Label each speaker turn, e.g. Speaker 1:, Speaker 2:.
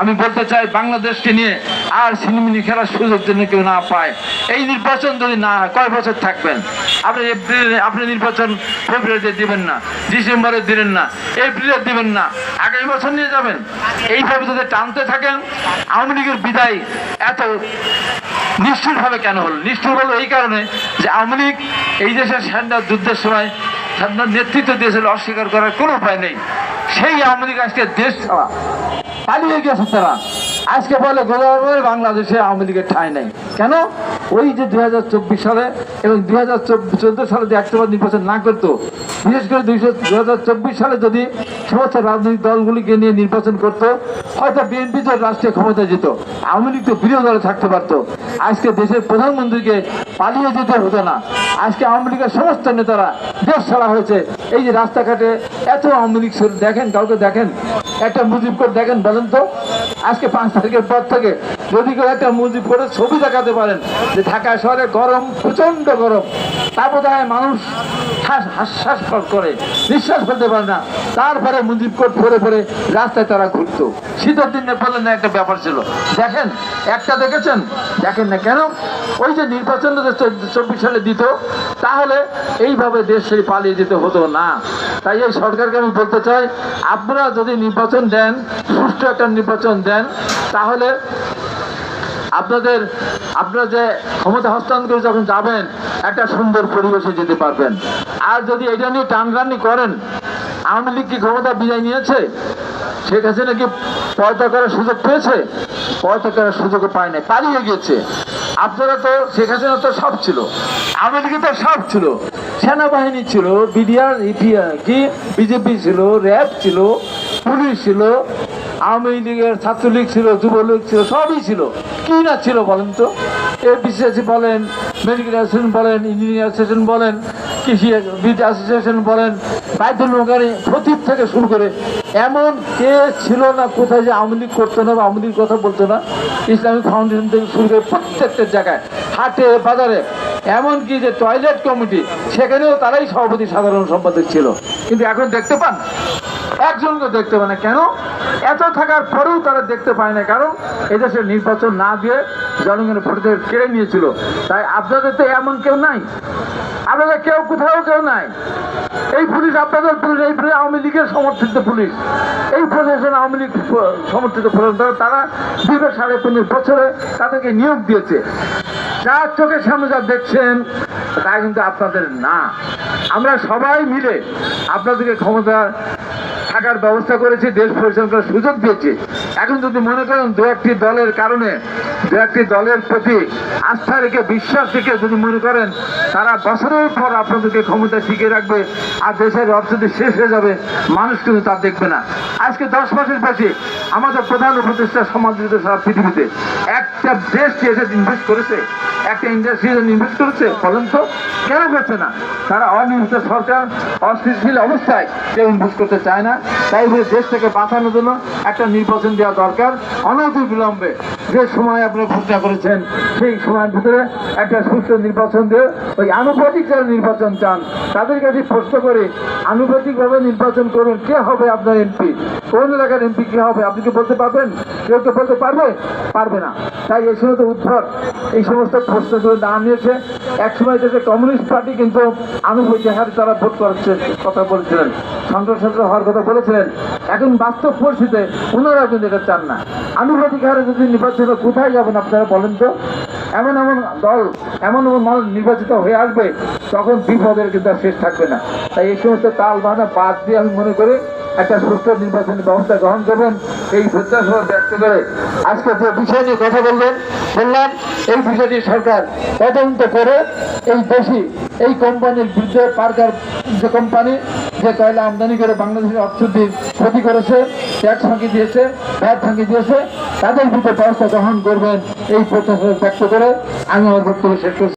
Speaker 1: আমি বলতে চাই, বাংলাদেশকে নিয়ে আর সিনেমিনি খেলার সুযোগ যেন কেউ না পায়। এই নির্বাচন যদি না, কয় বছর থাকবেন? আপনি এপ্রিলে, আপনি নির্বাচন ফেব্রুয়ারিতে দিবেন না, ডিসেম্বরে দিবেন না, এপ্রিলে দিবেন না, আগামী বছর নিয়ে যাবেন। এইভাবে যদি টানতে থাকেন, আওয়ামী লীগের বিদায় এত নিষ্ঠুরভাবে কেন হল? নিষ্ঠুর হলো এই কারণে যে আওয়ামী লীগ এই দেশের স্যান্ডার যুদ্ধের সময় স্যান্ডার নেতৃত্ব দিয়েছিল, অস্বীকার করার কোনো উপায় নেই। সেই আওয়ামী লীগ আজকে দেশ ছাড়া পালিয়ে গেছে তারা। আজকে বলে গোদাবরী বাংলাদেশে আওয়ামী লীগের ঠাঁই নেই। কেন? ওই যে দুই হাজার চব্বিশ সালে এবং দুই হাজার সালে যে একটাবার নির্বাচন না করতো, বিশেষ করে দুইশো দু হাজার চব্বিশ সালে যদি সমস্ত রাজনৈতিক দলগুলিকে নিয়ে নির্বাচন করতো, হয়তো বিএনপি তো রাষ্ট্রীয় ক্ষমতায় যেত। আওয়ামী লীগ তো বিরোধী দলে থাকতে পারতো। আজকে দেশের প্রধানমন্ত্রীকে পালিয়ে যেতে হতো না। আজকে আওয়ামী লীগের সমস্ত নেতারা দেশ ছাড়া হয়েছে। এই যে রাস্তাঘাটে এত আওয়ামী লীগ দেখেন, কাউকে দেখেন? একটা মুজিব করে দেখেন, বলেন তো? আজকে পাঁচ তারিখের পর থেকে যদি কেউ একটা মুজিব করে ছবি দেখাতে পারেন যে ঢাকা শহরে গরম প্রচণ্ড গরম তারপর মানুষ হাস্যাস করে, নিঃশ্বাস ফেলতে পারে না। তারপরে মুজিব কোট পরে পরে রাস্তায় তারা ঘুরতো। শীতের দিনে ফেলেন না একটা ব্যাপার ছিল। দেখেন, একটা দেখেছেন? দেখেন না কেন? ওই যে নির্বাচন চব্বিশ সালে দিত, তাহলে এইভাবে দেশ পালিয়ে যেতে হতো না। তাই এই সরকারকে আমি বলতে চাই, আপনারা যদি নির্বাচন দেন, সুষ্ঠু একটা নির্বাচন দেন, তাহলে আপনাদের, আপনারা যে ক্ষমতা হস্তান্তর যখন যাবেন, একটা সুন্দর পরিবেশে যেতে পারবেন। আর যদি এটা নিয়ে টানরানি করেন, আওয়ামী লীগ কি ক্ষমতা বিদায় নিয়েছে? শেখ হাসিনা কি পয়তা করার সুযোগ পেয়েছে? পয়তা করার সুযোগ পায় নাই পালিয়ে গেছে আপনারা তো, শেখ হাসিনা তো সব ছিল। লীগে তো সব ছিল। সেনাবাহিনী ছিল, বিডিআর কি, বিজেপি ছিল, র্যাব ছিল, পুলিশ ছিল, আওয়ামী লীগের ছাত্রলীগ ছিল, যুবলীগ ছিল, সবই ছিল। কি না ছিল বলেন তো? এ বিসিএসি বলেন, মেডিকেল অ্যাসোসিয়েশন বলেন, ইঞ্জিনিয়ার অ্যাসোসিয়েশন বলেন কৃষি বিদ অ্যাসোসিয়েশন বলেন বাধ্যলগারি খতিব থেকে শুরু করে এমন কে ছিল না, কোথায় যে আওয়ামী লীগ করতো না বা আওয়ামী কথা বলতো না, ইসলামিক ফাউন্ডেশন থেকে শুরু করে প্রত্যেকটা জায়গায়, হাটে, বাজারে, এমনকি যে টয়লেট কমিটি সেখানেও তারাই সভাপতি সাধারণ সম্পাদক ছিল। কিন্তু এখন দেখতে পান একজনকে দেখতে পায় না। কেন? এত থাকার পরেও তারা দেখতে পায় না। কারণ এদেশের নির্বাচন না দিয়ে জনগণের ভোট থেকে কেড়ে নিয়েছিল। তাই আপনাদের তো এমন কেউ নাই। আপনাদের কেউ কোথাও কেউ নাই। এই পুলিশ আপনাদের পুলিশ, এই পুলিশ আওয়ামী লীগের সমর্থিত পুলিশ। এই প্রশাসন আওয়ামী লীগ সমর্থিত প্রশাসন তারা দীর্ঘ সাড়ে পনেরো বছরে তাদেরকে নিয়োগ দিয়েছে। যা চোখের সামনে যা দেখছেন, তা কিন্তু আপনাদের না। আমরা সবাই মিলে আপনাদেরকে ক্ষমতা থাকার ব্যবস্থা করেছি, দেশ পরিচালনা করার সুযোগ দিয়েছি। এখন যদি মনে করেন দু একটি দলের কারণে, দু একটি দলের প্রতি আস্থা রেখে, বিশ্বাস রেখে যদি মনে করেন, তারা বছরের পর আপনাদেরকে ক্ষমতা টিকিয়ে রাখবে, আর দেশের অর্থনীতি শেষ হয়ে যাবে, মানুষ কিন্তু তা দেখবে না। আজকে দশ মাসের পাশে আমাদের প্রধান উপদেষ্টা সমাদৃত সারা পৃথিবীতে একটা দেশ কি এসে ইনভেস্ট করেছে? একটা ইন্ডাস্ট্রি ইনভেস্ট করেছে? বলেন তো। কেন করছে না? তারা অনিয়মিত সরকার অস্থিতিশীল অবস্থায় কেউ ইনভেস্ট করতে চায় না। তাই দেশ থেকে বাঁচানোর জন্য একটা নির্বাচন দেওয়া দরকার। অনতি বিলম্বে যে সময় আপনি ঘোষণা করেছেন, সেই সময়ের ভিতরে একটা সুষ্ঠু নির্বাচন দিয়ে ওই আনুপাতিক যারা নির্বাচন চান তাদের কাছে প্রশ্ন করে, আনুপাতিকভাবে নির্বাচন করুন, কে হবে আপনার এমপি? কোন এলাকার এমপি কে হবে? আপনি কি বলতে পারবেন? কেউ কেউ বলতে পারবে? পারবে না। তাই এই সমস্ত উদ্ভট এই সমস্ত প্রশ্নগুলো না নিয়েছে। এক সময় দেশে কমিউনিস্ট পার্টি কিন্তু আনুপাতিক হারে তারা ভোট করাচ্ছে, কথা বলেছিলেন। সন্ত্রাস হওয়ার কথা বলেছিলেন। এখন বাস্তব পরিস্থিতিতে ওনারা কিন্তু এটা চান না। আনুপাতিক হারে যদি নির্বাচন হয়, কোথায় যাবেন আপনারা বলেন তো? এমন এমন দল এমন এমন মানুষ নির্বাচিত হয়ে আসবে তখন বিপদের কিন্তু আর শেষ থাকবে না। তাই এই সমস্ত তাল বাহানা বাদ দিয়ে আমি মনে করি একটা সুস্থ নির্বাচনী ব্যবস্থা গ্রহণ করবেন। এই প্রত্যাশা ব্যক্ত করে আজকে যে বিষয় নিয়ে কথা বললেন বললাম এই বিষয়টি সরকার তদন্ত করে এই দেশি এই কোম্পানির বিরুদ্ধে পার্কার যে কোম্পানি যে কয়লা আমদানি করে বাংলাদেশের অর্থনীতির ক্ষতি করেছে, ট্যাক্স ফাঁকি দিয়েছে ভ্যাট ফাঁকি দিয়েছে, তাদের বিরুদ্ধে ব্যবস্থা গ্রহণ করবেন এই প্রত্যাশা ব্যক্ত করে আমি আমার বক্তব্য শেষ করছি।